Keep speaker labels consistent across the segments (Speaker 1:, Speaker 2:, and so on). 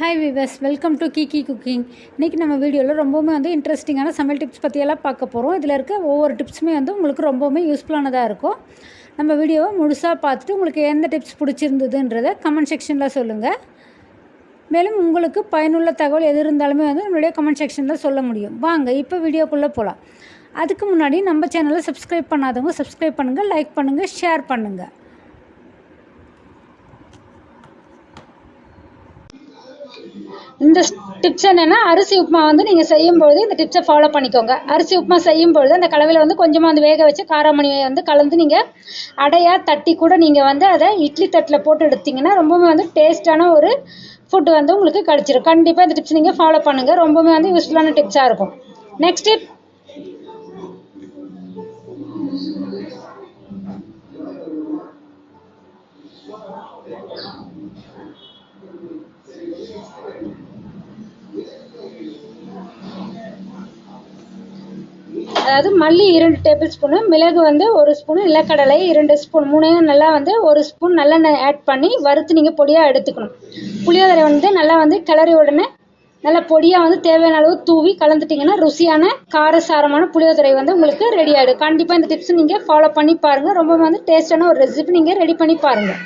Speaker 1: Hi விவஸ் welcome to கீகி cooking இன்றைக்கி நம்ம வீடியோவில் ரொம்பவுமே வந்து இன்ட்ரெஸ்டிங்கான சமையல் டிப்ஸ் பற்றியெல்லாம் பார்க்க போகிறோம் இதில் இருக்க ஒவ்வொரு டிப்ஸுமே வந்து உங்களுக்கு ரொம்பவுமே யூஸ்ஃபுல்லானதாக இருக்கும். நம்ம வீடியோவை முழுசாக பார்த்துட்டு உங்களுக்கு எந்த டிப்ஸ் பிடிச்சிருந்ததுன்றதை கமெண்ட் செக்ஷனில் சொல்லுங்கள் மேலும் உங்களுக்கு பயனுள்ள தகவல் எது இருந்தாலுமே வந்து நம்மளுடைய கமெண்ட் செக்ஷனில் சொல்ல முடியும். வாங்க இப்போ வீடியோக்குள்ளே போகலாம் அதுக்கு முன்னாடி நம்ம சேனலை சப்ஸ்கிரைப் பண்ணாதவங்க சப்ஸ்கிரைப் பண்ணுங்கள் லைக் பண்ணுங்கள் ஷேர் பண்ணுங்கள் இந்த டிப்ஸ் என்னென்னா அரிசி உப்புமா வந்து நீங்கள் செய்யும்பொழுது இந்த டிப்ஸை ஃபாலோ பண்ணிக்கோங்க. அரிசி உப்புமா செய்யும்பொழுது அந்த கலவையில் வந்து கொஞ்சமாக வந்து வேக வச்சு காராமணி வந்து கலந்து நீங்கள் அடையாக தட்டி கூட நீங்கள் வந்து அதை இட்லி தட்டில் போட்டு எடுத்தீங்கன்னா ரொம்பவுமே வந்து டேஸ்ட்டான ஒரு ஃபுட்டு வந்து உங்களுக்கு கிடச்சிரும். கண்டிப்பாக இந்த டிப்ஸ் நீங்கள் ஃபாலோ பண்ணுங்கள் ரொம்பவுமே வந்து யூஸ்ஃபுல்லான டிப்ஸாக இருக்கும். நெக்ஸ்ட் டிப் அதாவது மல்லி இரண்டு டேபிள் ஸ்பூனு மிளகு வந்து ஒரு ஸ்பூனு நிலக்கடலை இரண்டு ஸ்பூன் மூணையும் நல்லா வந்து ஒரு ஸ்பூன் நல்லெண்ணெய் ஆட் பண்ணி வறுத்து நீங்கள் பொடியாக எடுத்துக்கணும். புளியோதரை வந்து நல்லா வந்து கிளறி உடனே நல்லா பொடியாக வந்து தேவையான அளவு தூவி கலந்துட்டிங்கன்னா ருசியான காரசாரமான புளியோதரை வந்து உங்களுக்கு ரெடி ஆகிடும் கண்டிப்பாக இந்த டிப்ஸ் நீங்கள் ஃபாலோ பண்ணி பாருங்கள் ரொம்ப வந்து டேஸ்டான ஒரு ரெசிபி நீங்கள் ரெடி பண்ணி பாருங்கள்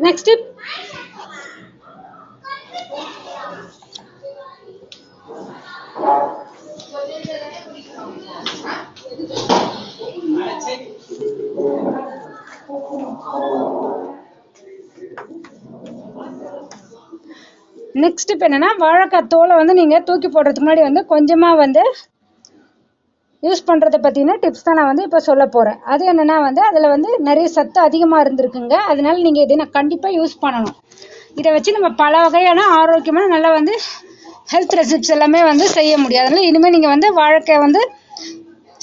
Speaker 1: நெக்ஸ்ட் டிப் நெக்ஸ்ட் இப்போ என்னென்னா வாழைக்காய் தோலை வந்து நீங்கள் தூக்கி போடுறதுக்கு முன்னாடி வந்து கொஞ்சமாக வந்து யூஸ் பண்ணுறதை பற்றின டிப்ஸ் தான் நான் வந்து இப்போ சொல்ல போகிறேன் அது என்னென்னா வந்து அதில் வந்து நிறைய சத்து அதிகமாக இருந்திருக்குங்க. அதனால நீங்கள் இதை நான் கண்டிப்பாக யூஸ் பண்ணணும். இதை வச்சு நம்ம பல வகையான ஆரோக்கியமான நல்லா வந்து ஹெல்த் ரெசிப்ஸ் எல்லாமே வந்து செய்ய முடியாது. அதனால் இனிமேல் நீங்கள் வந்து வாழைக்காய் வந்து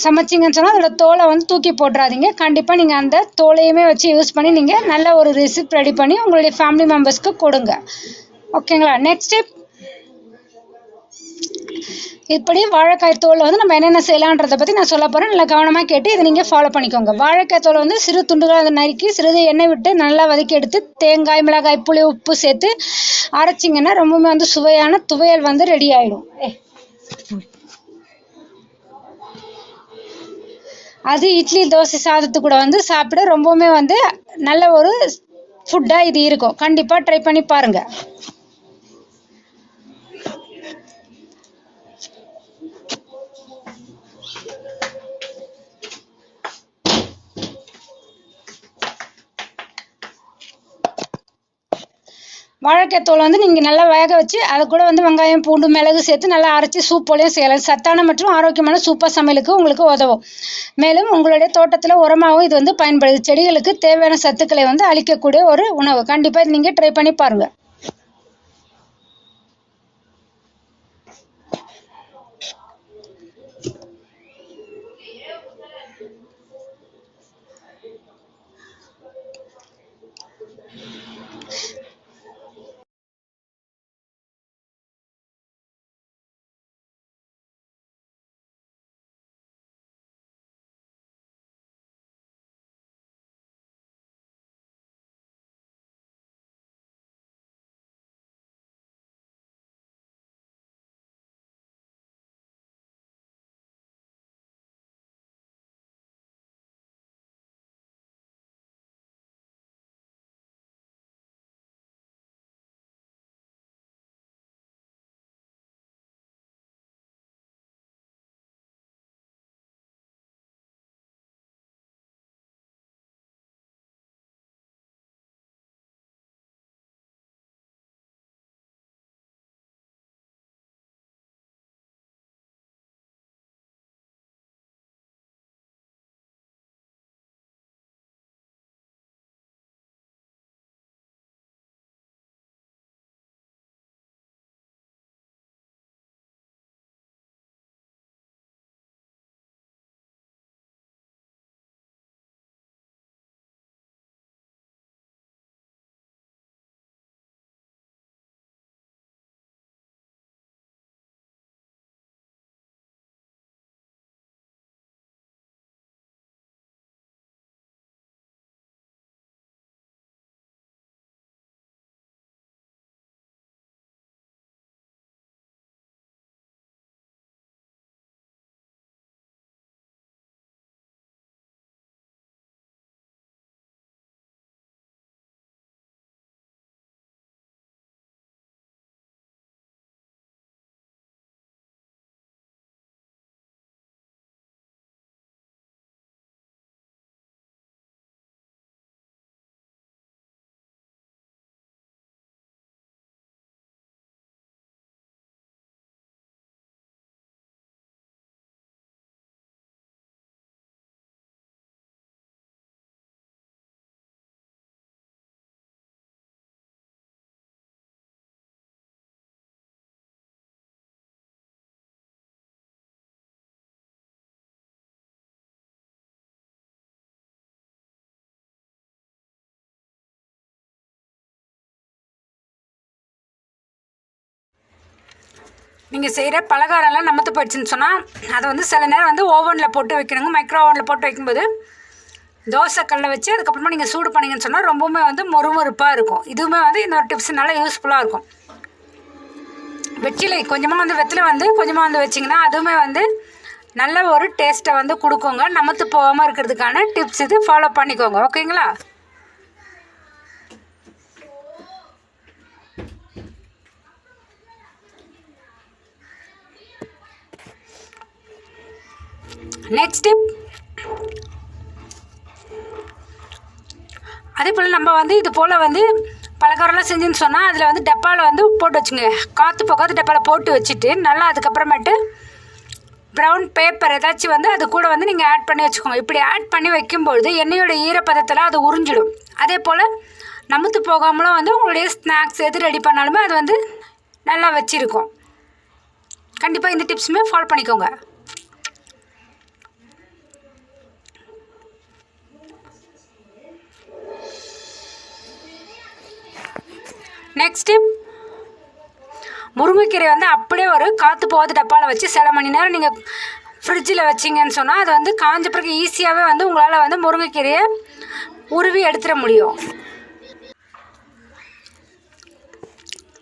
Speaker 1: சமைச்சிங்கன்னு சொன்னால் அதோட தோலை வந்து தூக்கி போட்டுறாதீங்க. கண்டிப்பாக நீங்கள் அந்த தோலையுமே வச்சு யூஸ் பண்ணி நீங்கள் நல்ல ஒரு ரெசிப் ரெடி பண்ணி உங்களுடைய ஃபேமிலி மெம்பர்ஸ்க்கு கொடுங்க. ஓகேங்களா நெக்ஸ்ட் ஸ்டெப் இப்படி வாழைக்காய் தோல் வந்து நம்ம என்னென்ன செய்யலான்றதை பற்றி நான் சொல்ல போகிறேன் நல்லா கவனமாக கேட்டு இதை நீங்கள் ஃபாலோ பண்ணிக்கோங்க. வாழைக்காய் தோலை வந்து சிறு துண்டுகளாக அதை நறுக்கி சிறிது எண்ணெய் விட்டு நல்லா வதக்கி எடுத்து தேங்காய் மிளகாய் புளி உப்பு சேர்த்து அரைச்சிங்கன்னா ரொம்பவுமே வந்து சுவையான துவையல் வந்து ரெடி ஆகிடும் அது இட்லி தோசை சாதத்து கூட வந்து சாப்பிட ரொம்பவுமே வந்து நல்ல ஒரு ஃபுட்டாக இது இருக்கும். கண்டிப்பாக ட்ரை பண்ணி பாருங்கள் வாழைக்காய் வந்து நீங்கள் நல்லா வேக வச்சு அதை கூட வந்து வெங்காயம் பூண்டு மிளகு சேர்த்து நல்லா அரைச்சி சூப் போலையும் செய்யலாம். சத்தான மற்றும் ஆரோக்கியமான சூப்பாக சமையலுக்கு உங்களுக்கு உதவும். மேலும் உங்களுடைய தோட்டத்தில் உரமாகவும் இது வந்து பயன்படுது. செடிகளுக்கு தேவையான சத்துக்களை வந்து அளிக்கக்கூடிய ஒரு உணவு. கண்டிப்பாக நீங்கள் ட்ரை பண்ணி பாருங்கள் நீங்கள் செய்கிற பலகாரம்லாம் நமத்து போயிடுச்சுன்னு சொன்னால் அதை வந்து சில நேரம் வந்து ஓவனில் போட்டு வைக்கணுங்க. மைக்ரோ ஓவனில் போட்டு வைக்கும்போது தோசை கல்லை வச்சு அதுக்கப்புறமா நீங்கள் சூடு பண்ணிங்கன்னு சொன்னால் ரொம்பவுமே வந்து மொறுமொறுப்பாக இருக்கும். இதுவுமே வந்து இந்த ஒரு டிப்ஸ் நல்லா யூஸ்ஃபுல்லாக இருக்கும். வெற்றிலை கொஞ்சமாக வந்து வெற்றிலை வந்து கொஞ்சமாக வந்து வச்சிங்கன்னா அதுவுமே வந்து நல்ல ஒரு டேஸ்ட்டை வந்து கொடுக்குங்க. நமத்து போகாமல் இருக்கிறதுக்கான டிப்ஸ் இது ஃபாலோ பண்ணிக்கோங்க. ஓகேங்களா? நெக்ஸ்ட் டிப் அதே போல் நம்ம வந்து இது போல் வந்து பலகாரம்லாம் செஞ்சுன்னு சொன்னால் அதில் வந்து டப்பாவில் வந்து போட்டு வச்சுங்க. காற்று போக்காத டப்பாவில் போட்டு வச்சுட்டு நல்லா அதுக்கப்புறமேட்டு ப்ரௌன் பேப்பர் ஏதாச்சும் வந்து அது கூட வந்து நீங்கள் ஆட் பண்ணி வச்சுக்கோங்க. இப்படி ஆட் பண்ணி வைக்கும்பொழுது எண்ணெயோட ஈரப்பதத்தில் அது உறிஞ்சிடும். அதே போல் நமுத்து போகாமலும் வந்து உங்களுடைய ஸ்நாக்ஸ் எது ரெடி பண்ணாலுமே அது வந்து நல்லா வச்சுருக்கும். கண்டிப்பாக இந்த டிப்ஸுமே ஃபாலோ பண்ணிக்கோங்க. நெக்ஸ்ட் முருங்கைக்கீரை வந்து அப்படியே ஒரு காற்று போகாத டப்பாவில் வச்சு சில மணி நேரம் நீங்கள் ஃப்ரிட்ஜில் வச்சிங்கன்னு சொன்னால் அது வந்து காஞ்ச பிறகு ஈஸியாகவே வந்து உங்களால் வந்து முருங்கைக்கீரையை உருவி எடுத்துட முடியும்.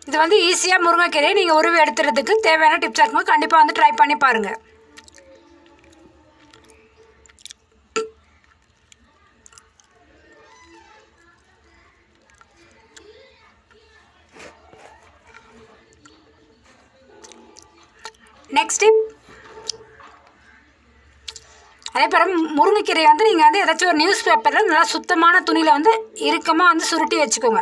Speaker 1: இது வந்து ஈஸியாக முருங்கைக்கீரையை நீங்கள் உருவி எடுத்துறதுக்கு தேவையான டிப்ஸாக இருக்கும் கண்டிப்பாக வந்து ட்ரை பண்ணி பாருங்கள் நெக்ஸ்ட்டு அதே போல் முருங்கைக்கீரையை வந்து நீங்கள் வந்து ஏதாச்சும் ஒரு நியூஸ் பேப்பரில் நல்லா சுத்தமான துணியில் வந்து இறுக்கமாக வந்து சுருட்டி வச்சுக்கோங்க.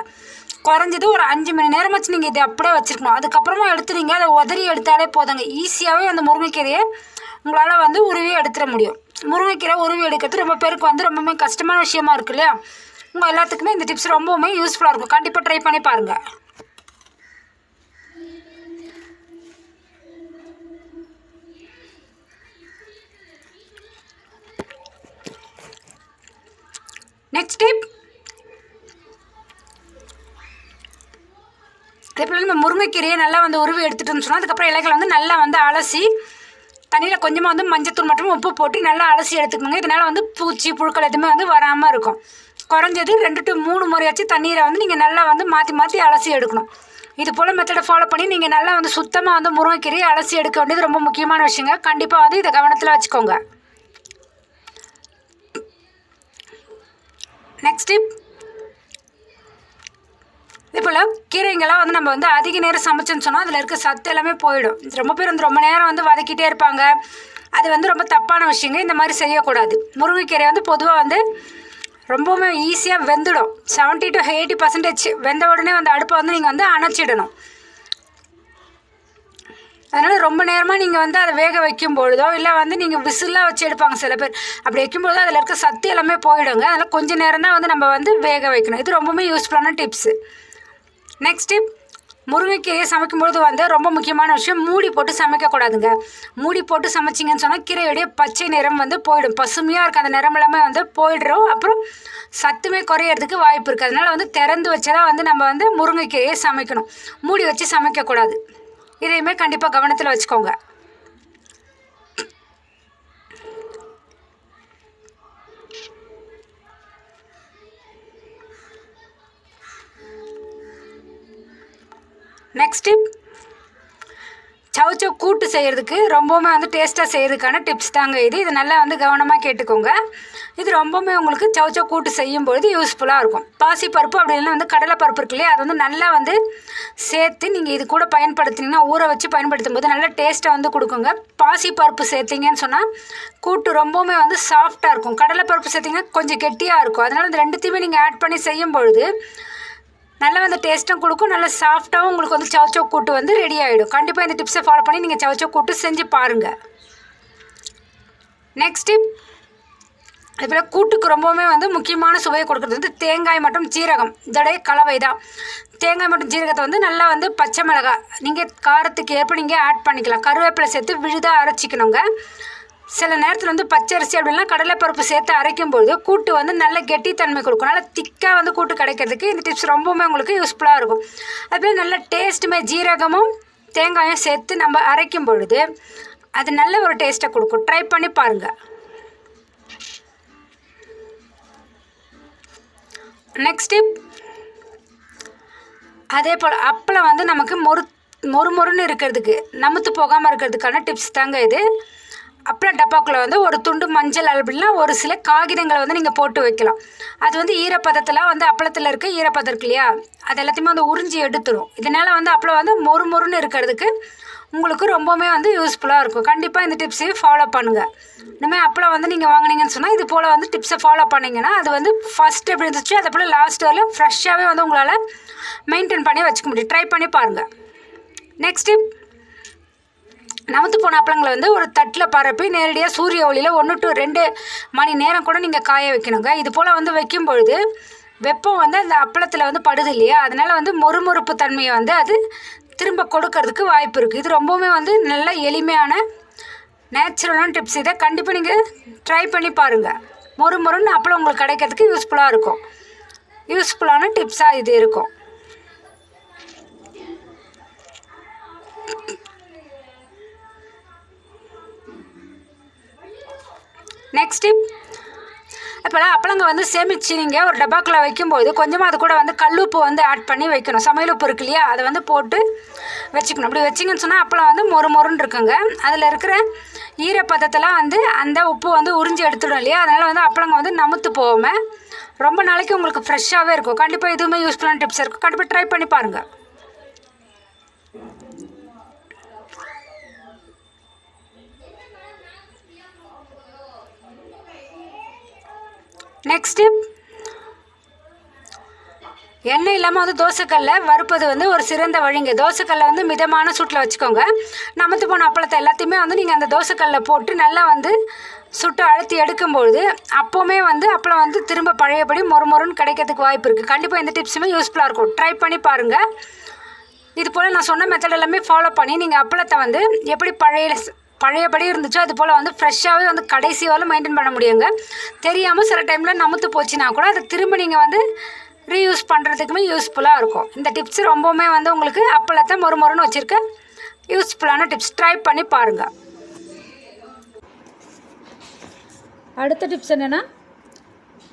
Speaker 1: குறைஞ்சது ஒரு அஞ்சு மணி நேரமாச்சு நீங்கள் இதை அப்படியே வச்சுருக்கணும். அதுக்கப்புறமா எடுத்து நீங்கள் அதை உதறி எடுத்தாலே போதுங்க. ஈஸியாகவே அந்த முருங்கைக்கீரையை உங்களால் வந்து உருவி எடுத்துட முடியும். முருங்கைக்கீரை உருவி எடுக்கிறது ரொம்ப பேருக்கு வந்து ரொம்பவுமே கஷ்டமான விஷயமா இருக்கு இல்லையா? உங்கள் எல்லாத்துக்குமே இந்த டிப்ஸ் ரொம்பவுமே யூஸ்ஃபுல்லாக இருக்கும். கண்டிப்பாக ட்ரை பண்ணி பாருங்கள் நெக்ஸ்ட் டிப் அதே போல் இந்த முருங்கைக்கீரையை நல்லா வந்து உருவி எடுத்துகிட்டு சொன்னால் அதுக்கப்புறம் இலைகளை வந்து நல்லா வந்து அலசி தண்ணியில் கொஞ்சமாக வந்து மஞ்சத்தூள் மட்டும் உப்பு போட்டு நல்லா அலசி எடுத்துக்கோங்க இதனால் வந்து பூச்சி புழுக்கள் எதுவுமே வந்து வராமல் இருக்கும். குறைஞ்சது ரெண்டு டு மூணு முறையாச்சும் தண்ணீரை வந்து நீங்கள் நல்லா வந்து மாற்றி மாற்றி அலசி எடுக்கணும். இது போல் மெத்தடை ஃபாலோ பண்ணி நீங்கள் நல்லா வந்து சுத்தமாக வந்து முருங்கைக்கீரையை அலசி எடுக்க வேண்டியது ரொம்ப முக்கியமான விஷயங்க. கண்டிப்பாக வந்து இதை கவனத்தில் வச்சுக்கோங்க. நெக்ஸ்ட் டிப் இதே போல் கீரைங்கெல்லாம் வந்து நம்ம வந்து அதிக நேரம் சமைச்சோன்னு சொன்னால் அதில் இருக்க சத்து எல்லாமே போயிடும். ரொம்ப பேர் வந்து ரொம்ப நேரம் வந்து வதக்கிட்டே இருப்பாங்க. அது வந்து ரொம்ப தப்பான விஷயங்க. இந்த மாதிரி செய்யக்கூடாது. முருங்கைக்கீரை வந்து பொதுவாக வந்து ரொம்பவுமே ஈஸியாக வெந்துடும். செவன்ட்டி டு எயிட்டி பர்சன்டேஜ் வெந்த உடனே வந்து அடுப்பை வந்து நீங்கள் வந்து அணைச்சிடணும். அதனால் ரொம்ப நேரமாக நீங்கள் வந்து அதை வேக வைக்கும் பொழுதோ இல்லை வந்து நீங்கள் விசிலாக வச்சு எடுப்பாங்க சில பேர். அப்படி வைக்கும்பொழுது அதில் இருக்க சத்து எல்லாமே போயிடுங்க. அதனால் கொஞ்சம் நேரம் தான் வந்து நம்ம வந்து வேக வைக்கணும். இது ரொம்பவுமே யூஸ்ஃபுல்லான டிப்ஸு நெக்ஸ்ட் டிப் முருங்கைக்கீரையை சமைக்கும்பொழுது வந்து ரொம்ப முக்கியமான விஷயம் மூடி போட்டு சமைக்கக்கூடாதுங்க மூடி போட்டு சமைச்சிங்கன்னு சொன்னால் கீரையுடைய பச்சை நிறம் வந்து போயிடும். பசுமையாக இருக்க அந்த நிறம் எல்லாமே வந்து போயிடுறோம் அப்புறம் சத்துமே குறையிறதுக்கு வாய்ப்பு இருக்குது அதனால் வந்து திறந்து வச்சு தான் வந்து நம்ம வந்து முருங்கைக்கீரையை சமைக்கணும். மூடி வச்சு சமைக்கக்கூடாது இதையுமே கண்டிப்பாக கவனத்தில் வச்சுக்கோங்க. நெக்ஸ்ட் டிப் சவுச்சவ் கூட்டு செய்கிறதுக்கு ரொம்பவுமே வந்து டேஸ்ட்டாக செய்கிறதுக்கான டிப்ஸ் தாங்க இது. இது நல்லா வந்து கவனமாக கேட்டுக்கோங்க. இது ரொம்பவுமே உங்களுக்கு சவுச்சவ் கூட்டு செய்யும் பொழுது யூஸ்ஃபுல்லாக இருக்கும். பாசி பருப்பு அப்படி இல்லைன்னா வந்து கடலை பருப்பு இருக்கு இல்லையா? அது வந்து நல்லா வந்து சேர்த்து நீங்கள் இது கூட பயன்படுத்தினீங்கன்னா ஊற வச்சு பயன்படுத்தும் போது நல்ல டேஸ்ட்டை வந்து கொடுக்குங்க. பாசி பருப்பு சேர்த்திங்கன்னு சொன்னால் கூட்டு ரொம்பவுமே வந்து சாஃப்டாக இருக்கும். கடலை பருப்பு சேர்த்திங்கன்னா கொஞ்சம் கெட்டியாக இருக்கும். அதனால் இந்த ரெண்டுத்தையுமே நீங்கள் ஆட் பண்ணி செய்யும் பொழுது நல்லா வந்து டேஸ்ட்டும் கொடுக்கும். நல்லா சாஃப்டாகவும் உங்களுக்கு வந்து சவச்சோ கூட்டு வந்து ரெடி ஆகிடும் கண்டிப்பாக இந்த டிப்ஸை ஃபாலோ பண்ணி நீங்கள் சவச்சோ கூட்டு செஞ்சு பாருங்கள் நெக்ஸ்ட் டிப் அதுபோல் கூட்டுக்கு ரொம்பவுமே வந்து முக்கியமான சுவையை கொடுக்குறது வந்து தேங்காய் மற்றும் ஜீரகம். இதோடைய கலவை தான். தேங்காய் மற்றும் ஜீரகத்தை வந்து நல்லா வந்து பச்சை மிளகாய் நீங்கள் காரத்துக்கு ஏற்ப நீங்கள் ஆட் பண்ணிக்கலாம். கருவேப்பிலை சேர்த்து விழுதாக அரைச்சிக்கணுங்க. சில நேரத்தில் வந்து பச்சரிசி அப்படின்னா கடலைப்பருப்பு சேர்த்து அரைக்கும் பொழுது கூட்டு வந்து நல்ல கெட்டித்தன்மை கொடுக்கும். நல்லா திக்காக வந்து கூட்டு கிடைக்கிறதுக்கு இந்த டிப்ஸ் ரொம்பவுமே உங்களுக்கு யூஸ்ஃபுல்லாக இருக்கும். அதுபோல் நல்ல டேஸ்ட்டுமே ஜீரகமும் தேங்காயும் சேர்த்து நம்ம அரைக்கும் பொழுது அது நல்ல ஒரு டேஸ்ட்டை கொடுக்கும். ட்ரை பண்ணி பாருங்கள் நெக்ஸ்ட் டிப் அதே போல் அப்பளம் வந்து நமக்கு மொறு மொறு மொறுன்னு இருக்கிறதுக்கு நமுத்து போகாமல் இருக்கிறதுக்கான டிப்ஸ் தாங்க இது. அப்புறம் டப்பாக்குள்ளே வந்து ஒரு துண்டு மஞ்சள் அப்படின்னா ஒரு சில காகிதங்களை வந்து நீங்கள் போட்டு வைக்கலாம். அது வந்து ஈரப்பதத்தில் வந்து அப்பளத்தில் இருக்க ஈரப்பதம் இருக்கு இல்லையா? அது எல்லாத்தையுமே வந்து உறிஞ்சி எடுத்துரும். இதனால் வந்து அப்பளம் வந்து மொறு மொறுன்னு இருக்கிறதுக்கு உங்களுக்கு ரொம்பவுமே வந்து யூஸ்ஃபுல்லாக இருக்கும். கண்டிப்பாக இந்த டிப்ஸையும் ஃபாலோ பண்ணுங்கள் இனிமேல் அப்பளம் வந்து நீங்கள் வாங்குனீங்கன்னு சொன்னால் இது போல் வந்து டிப்ஸை ஃபாலோ பண்ணிங்கன்னா அது வந்து ஃபஸ்ட் எப்படி இருந்துச்சு அதை போல் லாஸ்ட் வரல ஃப்ரெஷ்ஷாகவே வந்து உங்களால் மெயின்டைன் பண்ணி வச்சுக்க முடியும். ட்ரை பண்ணி பாருங்கள் நெக்ஸ்ட் டிப் நமத்து போன அப்பளங்களை வந்து ஒரு தட்டில் பரப்பி நேரடியாக சூரிய ஒளியில் ஒன்று டு ரெண்டு மணி நேரம் கூட நீங்கள் காய வைக்கணுங்க. இது போல் வந்து வைக்கும் பொழுது வெப்பம் வந்து அந்த அப்பளத்தில் வந்து படுது இல்லையா? அதனால் வந்து மொறுமொறுப்பு தன்மையை வந்து அது திரும்ப கொடுக்கறதுக்கு வாய்ப்பு இருக்குது இது ரொம்பவுமே வந்து நல்ல எளிமையான நேச்சுரலான டிப்ஸ் இதை கண்டிப்பாக நீங்கள் ட்ரை பண்ணி பாருங்கள் மொறு மொறுன்னு அப்பளம் உங்களுக்கு கிடைக்கிறதுக்கு யூஸ்ஃபுல்லாக இருக்கும். யூஸ்ஃபுல்லான டிப்ஸாக இது இருக்கும். நெக்ஸ்ட்டு இப்போலாம் அப்பளங்க வந்து சேமிச்சு நீங்கள் ஒரு டப்பாக்குள்ளே வைக்கும்போது கொஞ்சமாக அது கூட வந்து கல்லுப்பு வந்து ஆட் பண்ணி வைக்கணும். சமையல் உப்பு இருக்கு இல்லையா? அதை வந்து போட்டு வச்சுக்கணும். அப்படி வச்சிங்கன்னு சொன்னால் அப்பளம் வந்து மொறு மொறுன்னு இருக்குங்க. அதில் இருக்கிற ஈரப்பதத்தெல்லாம் வந்து அந்த உப்பு வந்து உறிஞ்சி எடுத்துடும் இல்லையா? அதனால் வந்து அப்பளங்க வந்து நமுத்து போகாமல் ரொம்ப நாளைக்கு உங்களுக்கு ஃப்ரெஷ்ஷாகவே இருக்கும். கண்டிப்பாக இதுவுமே யூஸ்ஃபுல்லான டிப்ஸ் இருக்கும். கண்டிப்பாக ட்ரை பண்ணி பாருங்கள் நெக்ஸ்ட் டிப் எண்ணெய் இல்லாமல் வந்து தோசைக்கல்ல வறுப்பது வந்து ஒரு சிறந்த வழிங்க. தோசைக்கல்லை வந்து மிதமான சூட்டில் வச்சுக்கோங்க. நமத்து போன அப்பளத்தை எல்லாத்தையுமே வந்து நீங்கள் அந்த தோசைக்கல்ல போட்டு நல்லா வந்து சுட்டு அழுத்தி எடுக்கும்பொழுது அப்போவுமே வந்து அப்பளம் வந்து திரும்ப பழையபடி மொறுமொறுன்னு கிடைக்கிறதுக்கு வாய்ப்பு இருக்குது கண்டிப்பாக இந்த டிப்ஸுமே யூஸ்ஃபுல்லாக இருக்கும். ட்ரை பண்ணி பாருங்கள் இது போல் நான் சொன்ன மெத்தட் எல்லாமே ஃபாலோ பண்ணி நீங்கள் அப்பளத்தை வந்து எப்படி பழைய பழையபடி இருந்துச்சோ. அது போல் வந்து ஃப்ரெஷ்ஷாகவே வந்து கடைசி வரலும் மெயின்டைன் பண்ண முடியுங்க. தெரியாமல் சில டைமில் நமுத்து போச்சுன்னா கூட அதை திரும்ப நீங்கள் வந்து ரீயூஸ் பண்ணுறதுக்குமே யூஸ்ஃபுல்லாக இருக்கும். இந்த டிப்ஸ் ரொம்பவுமே வந்து உங்களுக்கு அப்பளத்தை மொறு மொறுன்னு வச்சுருக்க யூஸ்ஃபுல்லான டிப்ஸ் ட்ரை பண்ணி பாருங்கள் அடுத்த டிப்ஸ் என்னென்னா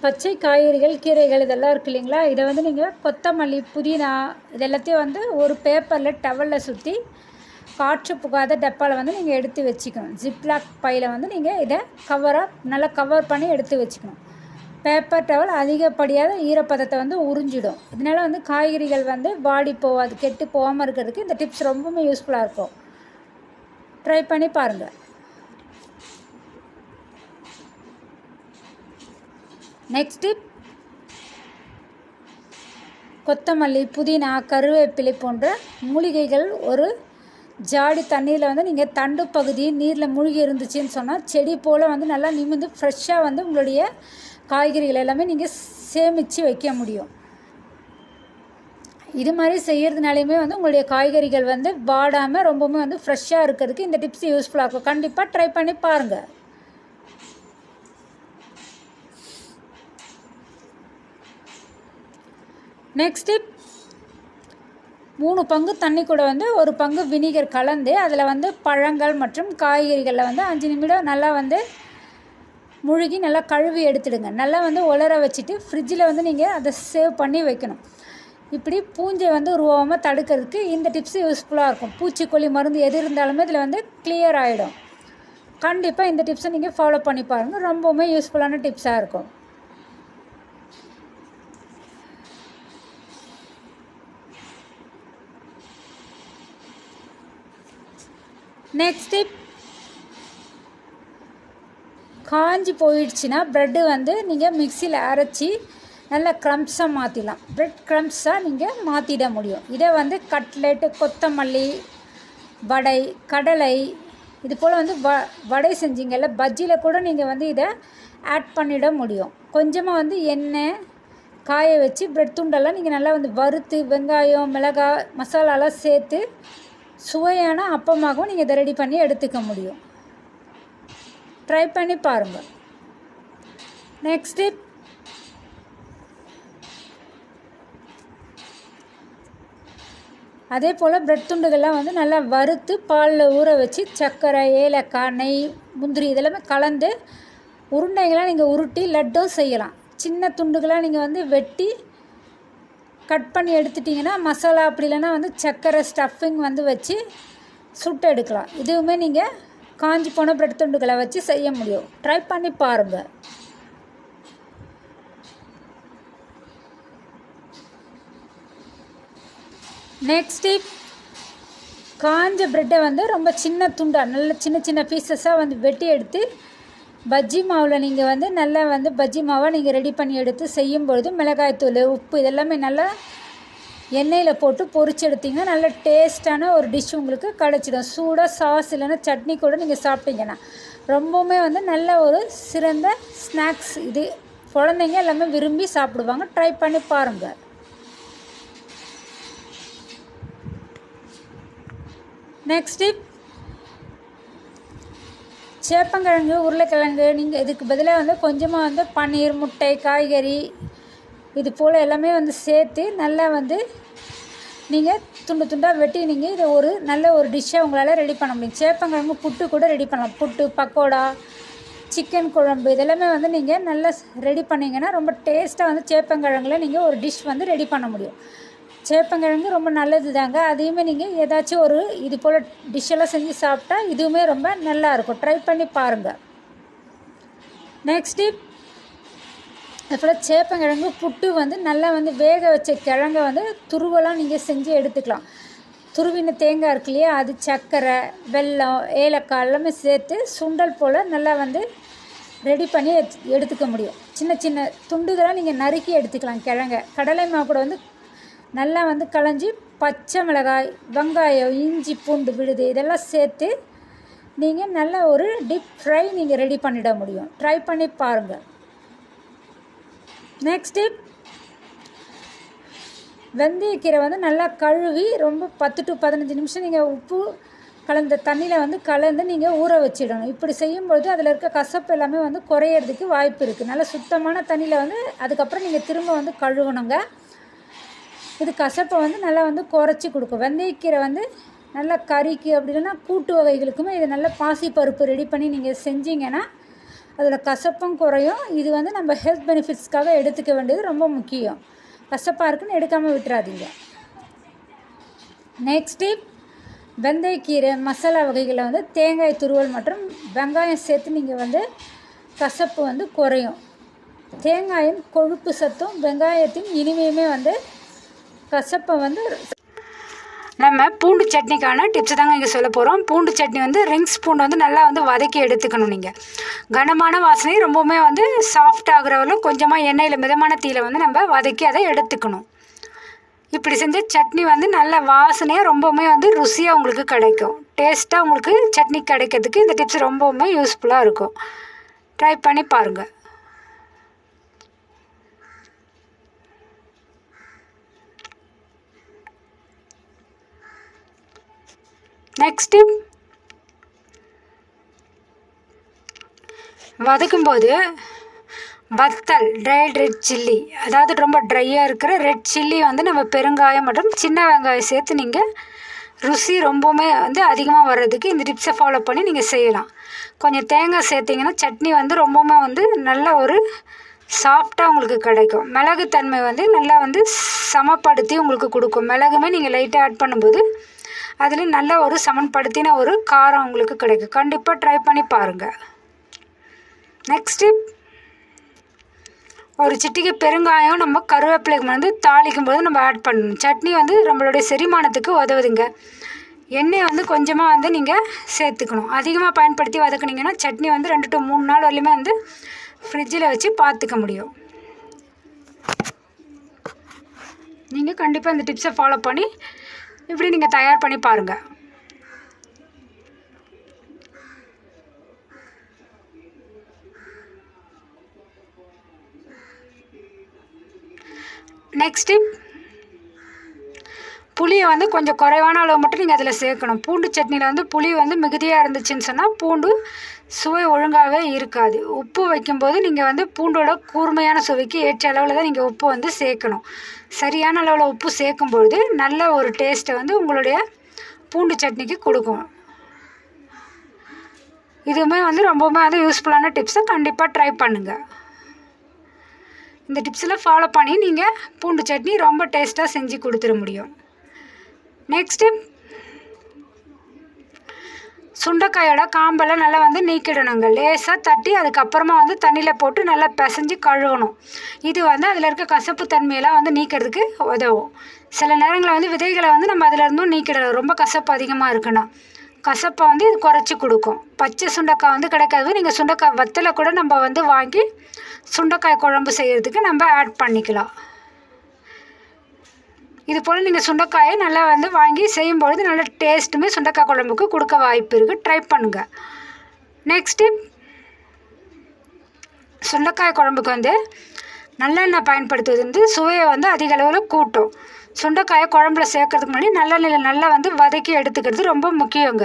Speaker 1: பச்சை காய்கறிகள் கீரைகள் இதெல்லாம் இருக்கு இல்லைங்களா? இதை வந்து நீங்கள் கொத்தமல்லி புதினா இது எல்லாத்தையும் வந்து ஒரு பேப்பரில் டவலில் சுற்றி காற்று புகாத டப்பாவில் வந்து நீங்கள் எடுத்து வச்சுக்கணும். ஜிப்லாக் பையில் வந்து நீங்கள் இதை கவராக நல்லா கவர் பண்ணி எடுத்து வச்சுக்கணும். பேப்பர் டவல் அதிகப்படியாத ஈரப்பதத்தை வந்து உறிஞ்சிடும். இதனால் வந்து காய்கறிகள் வந்து வாடி போகாது கெட்டு போகாமல் இருக்கிறதுக்கு இந்த டிப்ஸ் ரொம்பவுமே யூஸ்ஃபுல்லாக இருக்கும். ட்ரை பண்ணி பாருங்கள் நெக்ஸ்ட் டிப் கொத்தமல்லி புதினா கருவேப்பிலை போன்ற மூலிகைகள் ஒரு ஜாடி தண்ணியில் வந்து நீங்கள் தண்டு பகுதி நீரில் மூழ்கி இருந்துச்சுன்னு சொன்னால் செடி போல் வந்து நல்லா நிமிர்ந்து ஃப்ரெஷ்ஷாக வந்து உங்களுடைய காய்கறிகள் எல்லாமே நீங்கள் சேமித்து வைக்க முடியும். இது மாதிரி செய்கிறதுனாலையுமே வந்து உங்களுடைய காய்கறிகள் வந்து வாடாமல் ரொம்பவுமே வந்து ஃப்ரெஷ்ஷாக இருக்கிறதுக்கு இந்த டிப்ஸ் யூஸ்ஃபுல்லாக இருக்கும். கண்டிப்பாக ட்ரை பண்ணி பாருங்கள் நெக்ஸ்ட் டிப் மூணு பங்கு தண்ணி கூட வந்து ஒரு பங்கு வினிகர் கலந்து அதில் வந்து பழங்கள் மற்றும் காய்கறிகளில் வந்து அஞ்சு நிமிடம் நல்லா வந்து முழுகி நல்லா கழுவி எடுத்துடுங்க. நல்லா வந்து உலர வச்சுட்டு ஃப்ரிட்ஜில் வந்து நீங்கள் அதை சேவ் பண்ணி வைக்கணும். இப்படி பூஞ்சை வந்து உருவாகாமல் தடுக்கிறதுக்கு இந்த டிப்ஸ் யூஸ்ஃபுல்லாக இருக்கும். பூச்சிக்கொல்லி மருந்து எது இருந்தாலுமே இதில் வந்து கிளியர் ஆகிடும் கண்டிப்பாக இந்த டிப்ஸை நீங்கள் ஃபாலோ பண்ணி பாருங்கள் ரொம்பவுமே யூஸ்ஃபுல்லான டிப்ஸாக இருக்கும். நெக்ஸ்ட் டிப் காஞ்சி போயிடுச்சுன்னா ப்ரெட்டு வந்து நீங்கள் மிக்சியில் அரைச்சி நல்லா க்ரம்ஸாக மாற்றிடலாம் ப்ரெட் க்ரம்ஸாக நீங்கள் மாற்றிட முடியும். இதை வந்து கட்லெட்டு கொத்தமல்லி வடை கடலை இது போல் வந்து வ வடை செஞ்சீங்கல்ல பஜ்ஜியில் கூட நீங்கள் வந்து இதை ஆட் பண்ணிட முடியும். கொஞ்சமாக வந்து எண்ணெய் காய வச்சு ப்ரெட் துண்டெல்லாம் நீங்கள் நல்லா வந்து வறுத்து வெங்காயம் மிளகாய் மசாலாலாம் சேர்த்து சுவையான அப்பமாகவும் நீங்கள் இதை ரெடி பண்ணி எடுத்துக்க முடியும். ட்ரை பண்ணி பாருங்கள் நெக்ஸ்ட் டிப் அதே போல் பிரெட் துண்டுகள்லாம் வந்து நல்லா வறுத்து பாலில் ஊற வச்சு சர்க்கரை ஏலக்காய் நெய் முந்திரி இதெல்லாமே கலந்து உருண்டைகளாக நீங்கள் உருட்டி லட்டும் செய்யலாம். சின்ன துண்டுகளாக நீங்கள் வந்து வெட்டி கட் பண்ணி எடுத்துட்டிங்கன்னா மசாலா அப்படி இல்லைன்னா வந்து சர்க்கரை ஸ்டஃபிங் வந்து வச்சு சுட்டு எடுக்கலாம். இதுவுமே நீங்கள் காஞ்சி போன பிரெட் துண்டுகளை வச்சு செய்ய முடியும். ட்ரை பண்ணி பாருங்கள் நெக்ஸ்ட்டு காஞ்ச ப்ரெட்டை வந்து ரொம்ப சின்ன துண்டாக நல்ல சின்ன சின்ன பீசஸாக வந்து வெட்டி எடுத்து பஜ்ஜி மாவில் நீங்கள் வந்து நல்லா வந்து பஜ்ஜி மாவை நீங்கள் ரெடி பண்ணி எடுத்து செய்யும் பொழுது மிளகாய்த்தூள் உப்பு இதெல்லாமே நல்லா எண்ணெயில் போட்டு பொறிச்சு எடுத்திங்கன்னா நல்ல டேஸ்ட்டான ஒரு டிஷ் உங்களுக்கு கிடச்சிடும். சூடாக சாஸ் இல்லைன்னா சட்னி கூட நீங்கள் சாப்பிட்டீங்கன்னா ரொம்பவுமே வந்து நல்ல ஒரு சிறந்த ஸ்நாக்ஸ் இது. குழந்தைங்க எல்லாமே விரும்பி சாப்பிடுவாங்க. ட்ரை பண்ணி பாருங்கள் நெக்ஸ்ட்டு சேப்பங்கிழங்கு உருளைக்கிழங்கு நீங்கள் இதுக்கு பதிலாக வந்து கொஞ்சமாக வந்து பன்னீர் முட்டை காய்கறி இது போல் எல்லாமே வந்து சேர்த்து நல்லா வந்து நீங்கள் துண்டு துண்டாக வெட்டி நீங்கள் இதை ஒரு நல்ல ஒரு டிஷ்ஷாக உங்களால் ரெடி பண்ண முடியும். சேப்பங்கிழங்கு புட்டு கூட ரெடி பண்ணலாம். புட்டு பக்கோடா சிக்கன் குழம்பு இதெல்லாமே வந்து நீங்கள் நல்லா ரெடி பண்ணிங்கன்னா ரொம்ப டேஸ்ட்டாக வந்து சேப்பங்கிழங்குல நீங்கள் ஒரு டிஷ் வந்து ரெடி பண்ண முடியும். சேப்பங்கிழங்கு ரொம்ப நல்லது தாங்க அதையுமே நீங்கள் ஏதாச்சும் ஒரு இது போல் டிஷ்ஷெல்லாம் செஞ்சு சாப்பிட்டா இதுவுமே ரொம்ப நல்லா இருக்கும். ட்ரை பண்ணி பாருங்கள் நெக்ஸ்ட்டு அதுபோல் சேப்பங்கிழங்கு புட்டு வந்து நல்லா வந்து வேக வச்ச கிழங்கை வந்து துருவலாம் நீங்கள் செஞ்சு எடுத்துக்கலாம். துருவின தேங்காய் இருக்கு இல்லையா அது சர்க்கரை வெல்லம் ஏலக்காய் எல்லாமே சேர்த்து சுண்டல் போல் நல்லா வந்து ரெடி பண்ணி எடுத்துக்க முடியும். சின்ன சின்ன துண்டுகளாக நீங்கள் நறுக்கி எடுத்துக்கலாம் கிழங்க. கடலை மாவு கூட வந்து நல்லா வந்து களைஞ்சி பச்சை மிளகாய் வெங்காயம் இஞ்சி பூண்டு விழுது இதெல்லாம் சேர்த்து நீங்கள் நல்ல ஒரு டிப் ஃப்ரை நீங்கள் ரெடி பண்ணிட முடியும். ட்ரை பண்ணி பாருங்கள் நெக்ஸ்ட்டு வெந்தயக்கீரை வந்து நல்லா கழுவி ரொம்ப பத்து டு பதினஞ்சு நிமிஷம் நீங்கள் உப்பு கலந்த தண்ணியில் வந்து கலந்து நீங்கள் ஊற வச்சிடணும். இப்படி செய்யும்பொழுது அதில் இருக்க கசப்பு எல்லாமே வந்து குறையிறதுக்கு வாய்ப்பு இருக்குது நல்லா சுத்தமான தண்ணியில் வந்து அதுக்கப்புறம் நீங்கள் திரும்ப வந்து கழுவணுங்க. இது கசப்பை வந்து நல்லா வந்து குறைச்சி கொடுக்கும். வெந்தயக்கீரை வந்து நல்லா கறிக்கு அப்படி இல்லைன்னா கூட்டு வகைகளுக்குமே இது நல்ல பாசிப்பருப்பு ரெடி பண்ணி நீங்கள் செஞ்சீங்கன்னா அதில் கசப்பும் குறையும். இது வந்து நம்ம ஹெல்த் பெனிஃபிட்ஸ்க்காக எடுத்துக்க வேண்டியது ரொம்ப முக்கியம். கசப்பாக இருக்குன்னு எடுக்காமல் விட்டுறாதீங்க. நெக்ஸ்ட்டு வெந்தயக்கீரை மசாலா வகைகளை வந்து தேங்காய் துருவல் மற்றும் வெங்காயம் சேர்த்து நீங்கள் வந்து கசப்பு வந்து குறையும். தேங்காயின் கொழுப்பு சத்தும் வெங்காயத்தின் இனிமையுமே வந்து கசப்பை வந்து நம்ம பூண்டு சட்னிக்கான டிப்ஸ் தாங்க இங்கே சொல்ல போகிறோம் பூண்டு சட்னி வந்து ரிங்ஸ் பூண்டு வந்து நல்லா வந்து வதக்கி எடுத்துக்கணும் நீங்கள் கனமான வாசனை ரொம்பவுமே வந்து சாஃப்ட் ஆகுறவளும் கொஞ்சமாக எண்ணெயில் மிதமான தீயில வந்து நம்ம வதக்கி அதை எடுத்துக்கணும். இப்படி செஞ்ச சட்னி வந்து நல்ல வாசனையாக ரொம்பவுமே வந்து ருசியாக உங்களுக்கு கிடைக்கும். டேஸ்ட்டாக உங்களுக்கு சட்னி கிடைக்கிறதுக்கு இந்த டிப்ஸ் ரொம்பவுமே யூஸ்ஃபுல்லாக இருக்கும். ட்ரை பண்ணி பாருங்கள் நெக்ஸ்ட்டு வதக்கும்போது வத்தல் ட்ரைட் ரெட் சில்லி அதாவது ரொம்ப ட்ரையாக இருக்கிற ரெட் சில்லி வந்து நம்ம பெருங்காயம் மற்றும் சின்ன வெங்காயம் சேர்த்து நீங்கள் ருசி ரொம்பவுமே வந்து அதிகமாக வர்றதுக்கு இந்த டிப்ஸை ஃபாலோ பண்ணி நீங்கள் செய்யலாம். கொஞ்சம் தேங்காய் சேர்த்திங்கன்னா சட்னி வந்து ரொம்பவுமே வந்து நல்ல ஒரு சாஃப்டாக உங்களுக்கு கிடைக்கும். மிளகு தன்மை வந்து நல்லா வந்து சமப்படுத்தி உங்களுக்கு கொடுக்கும். மிளகுமே நீங்கள் லைட்டாக ஆட் பண்ணும்போது அதில் நல்ல ஒரு சமன்படுத்தின ஒரு காரம் உங்களுக்கு கிடைக்கும். கண்டிப்பாக ட்ரை பண்ணி பாருங்கள் நெக்ஸ்ட்டு ஒரு சிட்டிகை பெருங்காயம் நம்ம கருவேப்பிலைக்கு வந்து தாளிக்கும் போது நம்ம ஆட் பண்ணணும். சட்னி வந்து நம்மளுடைய செரிமானத்துக்கு உதவுதுங்க. எண்ணெய் வந்து கொஞ்சமாக வந்து நீங்கள் சேர்த்துக்கணும். அதிகமாக பயன்படுத்தி வதக்குனீங்கன்னா சட்னி வந்து ரெண்டு டு மூணு நாள் வரலையுமே வந்து ஃப்ரிட்ஜில் வச்சு பார்த்துக்க முடியும். நீங்கள் கண்டிப்பாக இந்த டிப்ஸை ஃபாலோ பண்ணி இப்படி நீங்கள் தயார் பண்ணி பாருங்கள் நெக்ஸ்ட்டு புளியை வந்து கொஞ்சம் குறைவான அளவு மட்டும் நீங்கள் அதில் சேர்க்கணும். பூண்டு சட்னியில் வந்து புளி வந்து மிகுதியாக இருந்துச்சுன்னு சொன்னால் பூண்டு சுவை ஒழுங்காகவே இருக்காது. உப்பு வைக்கும்போது நீங்கள் வந்து பூண்டோட கூர்மையான சுவைக்கு ஏற்ற அளவில் தான் நீங்கள் உப்பு வந்து சேர்க்கணும். சரியான அளவில் உப்பு சேர்க்கும்பொழுது நல்ல ஒரு டேஸ்ட்டை வந்து உங்களுடைய பூண்டு சட்னிக்கு கொடுக்கும். இதுவுமே வந்து ரொம்பவுமே வந்து யூஸ்ஃபுல்லான டிப்ஸை கண்டிப்பாக ட்ரை பண்ணுங்கள் இந்த டிப்ஸில் ஃபாலோ பண்ணி நீங்கள் பூண்டு சட்னி ரொம்ப டேஸ்ட்டாக செஞ்சு கொடுத்துட முடியும். நெக்ஸ்ட்டு சுண்டைக்காயோட காம்பெல்லாம் நல்லா வந்து நீக்கிடணுங்க. லேசாக தட்டி அதுக்கப்புறமா வந்து தண்ணியில் போட்டு நல்லா பிசைஞ்சு கழுவணும். இது வந்து அதில் இருக்க கசப்பு தன்மையெல்லாம் வந்து நீக்கிறதுக்கு உதவும். சில நேரங்களில் வந்து விதைகளை வந்து நம்ம அதிலிருந்தும் நீக்கிடலாம். ரொம்ப கசப்பு அதிகமாக இருக்குன்னா. கசப்பை வந்து இது குறைச்சி கொடுக்கும். பச்சை சுண்டைக்காய் வந்து கிடைக்காது நீங்கள் சுண்டைக்காய் வத்தலை கூட நம்ம வந்து வாங்கி சுண்டைக்காய் குழம்பு செய்கிறதுக்கு நம்ம ஆட் பண்ணிக்கலாம். இது போல் நீங்கள் சுண்டைக்காயை நல்லா வந்து வாங்கி செய்யும்பொழுது நல்ல டேஸ்ட்டுமே சுண்டைக்காய் குழம்புக்கு கொடுக்க வாய்ப்பு இருக்குது ட்ரை பண்ணுங்கள் நெக்ஸ்ட்டு சுண்டைக்காய் குழம்புக்கு வந்து நல்லெண்ணெய் பயன்படுத்துவது வந்து சுவையை வந்து அதிக அளவில் கூட்டும். சுண்டைக்காயை குழம்புல சேர்க்கறதுக்கு முன்னாடி நல்லெண்ணெயில் நல்லா வந்து வதக்கி எடுத்துக்கிறது ரொம்ப முக்கியங்க.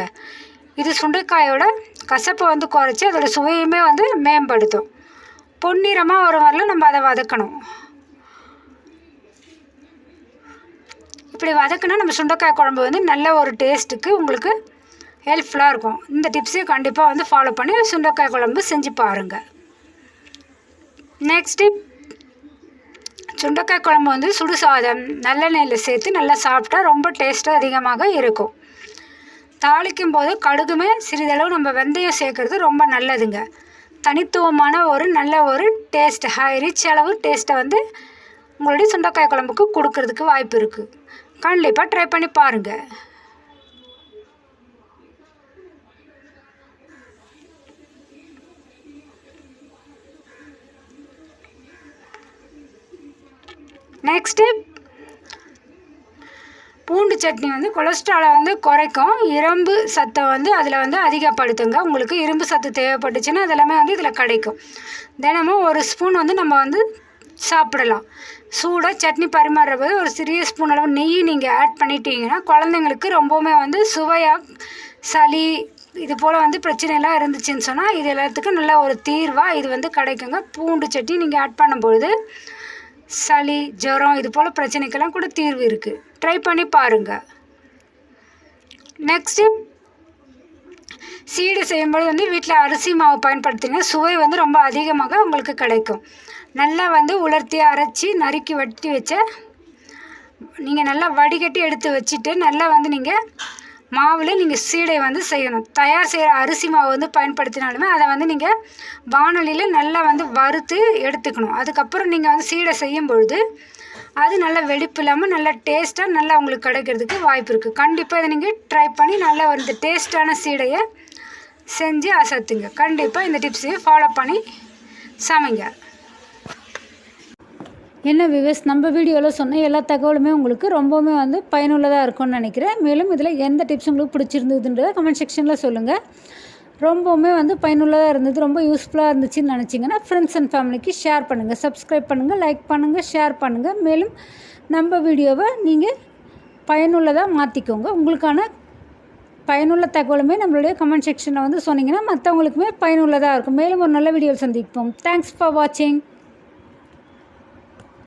Speaker 1: இது சுண்டைக்காயோட கசப்பை வந்து குறைச்சி அதோடய சுவையுமே வந்து மேம்படுத்தும். பொன்னிறமாக வரும் வரல நம்ம அதை வதக்கணும். இப்படி வதக்குனா நம்ம சுண்டைக்காய் குழம்பு வந்து நல்ல ஒரு டேஸ்ட்டுக்கு உங்களுக்கு ஹெல்ப்ஃபுல்லாக இருக்கும். இந்த டிப்ஸையும் கண்டிப்பாக வந்து ஃபாலோ பண்ணி சுண்டைக்காய் குழம்பு செஞ்சு பாருங்கள் நெக்ஸ்ட்டு சுண்டைக்காய் குழம்பு வந்து சுடு சாதம் நல்லெண்ணெயில் சேர்த்து நல்லா சாப்பிட்டா ரொம்ப டேஸ்ட்டாக அதிகமாக இருக்கும். தாளிக்கும் போது கடுகுமே சிறிதளவு நம்ம வெந்தயம் சேர்க்குறது ரொம்ப நல்லதுங்க. தனித்துவமான ஒரு நல்ல ஒரு டேஸ்ட் ஹை ரிச் அளவு டேஸ்ட்டை வந்து உங்களுடைய சுண்டைக்காய் குழம்புக்கு கொடுக்கறதுக்கு வாய்ப்பு இருக்குது கண்டிப்பாக ட்ரை பண்ணி பாருங்கள் நெக்ஸ்ட்டு பூண்டு சட்னி வந்து கொலஸ்ட்ராலை வந்து குறைக்கும். இரும்பு சத்தை வந்து அதில் வந்து அதிகப்படுத்துங்க. உங்களுக்கு இரும்பு சத்து தேவைப்பட்டுச்சுன்னா அதெல்லாமே வந்து இதில் கிடைக்கும். தினமும் ஒரு ஸ்பூன் வந்து நம்ம வந்து சாப்பிடலாம். சூடாக சட்னி பரிமாறுற போது ஒரு சிறிய ஸ்பூன் அளவு நெய் நீங்கள் ஆட் பண்ணிட்டீங்கன்னா குழந்தைங்களுக்கு ரொம்பவுமே வந்து சுவையாக சளி இது போல் வந்து பிரச்சனைலாம் இருந்துச்சுன்னு சொன்னால் இது எல்லாத்துக்கும் நல்ல ஒரு தீர்வாக இது வந்து கிடைக்குங்க. பூண்டு சட்னி நீங்கள் ஆட் பண்ணும்பொழுது சளி ஜுரம் இது போல் பிரச்சனைக்கெல்லாம் கூட தீர்வு இருக்குது ட்ரை பண்ணி பாருங்கள் நெக்ஸ்ட்டு சீடை செய்யும்போது வந்து வீட்டில் அரிசி மாவு பயன்படுத்திங்கன்னா சுவை வந்து ரொம்ப அதிகமாக உங்களுக்கு கிடைக்கும். நல்லா வந்து உலர்த்தி அரைச்சி நறுக்கி வட்டி வச்ச நீங்கள் நல்லா வடிகட்டி எடுத்து வச்சுட்டு நல்லா வந்து நீங்கள் மாவில் நீங்கள் சீடை வந்து செய்யணும். தயார் செய்கிற அரிசி மாவு வந்து பயன்படுத்தினாலுமே அதை வந்து நீங்கள் வானொலியில் நல்லா வந்து வறுத்து எடுத்துக்கணும். அதுக்கப்புறம் நீங்கள் வந்து சீடை செய்யும் பொழுது அது நல்லா வெடிப்பு இல்லாமல் நல்லா டேஸ்ட்டாக நல்லா உங்களுக்கு கிடைக்கிறதுக்கு வாய்ப்பு இருக்குது கண்டிப்பாக இதை நீங்கள் ட்ரை பண்ணி நல்லா வந்து இந்த டேஸ்ட்டான சீடையை செஞ்சு அசத்துங்க. கண்டிப்பாக இந்த டிப்ஸையும் ஃபாலோ பண்ணி சமைங்க.
Speaker 2: என்ன விவேஸ் நம்ம வீடியோவில் சொன்ன எல்லா தகவலுமே உங்களுக்கு ரொம்பவுமே வந்து பயனுள்ளதாக இருக்கும்னு நினைக்கிறேன். மேலும் இதில் எந்த டிப்ஸ் உங்களுக்கு பிடிச்சிருந்ததுன்றதை கமெண்ட் செக்ஷனில் சொல்லுங்கள் ரொம்பவுமே வந்து பயனுள்ளதாக இருந்தது ரொம்ப யூஸ்ஃபுல்லாக இருந்துச்சுன்னு நினச்சிங்கன்னா ஃப்ரெண்ட்ஸ் அண்ட் ஃபேமிலிக்கு ஷேர் பண்ணுங்கள் சப்ஸ்கிரைப் பண்ணுங்கள் லைக் பண்ணுங்கள் ஷேர் பண்ணுங்கள் மேலும் நம்ம வீடியோவை நீங்கள் பயனுள்ளதாக மாற்றிக்கோங்க உங்களுக்கான பயனுள்ள தகவலுமே நம்மளுடைய கமெண்ட் செக்ஷனில் வந்து சொன்னீங்கன்னா மற்றவங்களுக்குமே பயனுள்ளதாக இருக்கும். மேலும் ஒரு நல்ல வீடியோவில் சந்திப்போம். தேங்க்ஸ் ஃபார் வாட்சிங்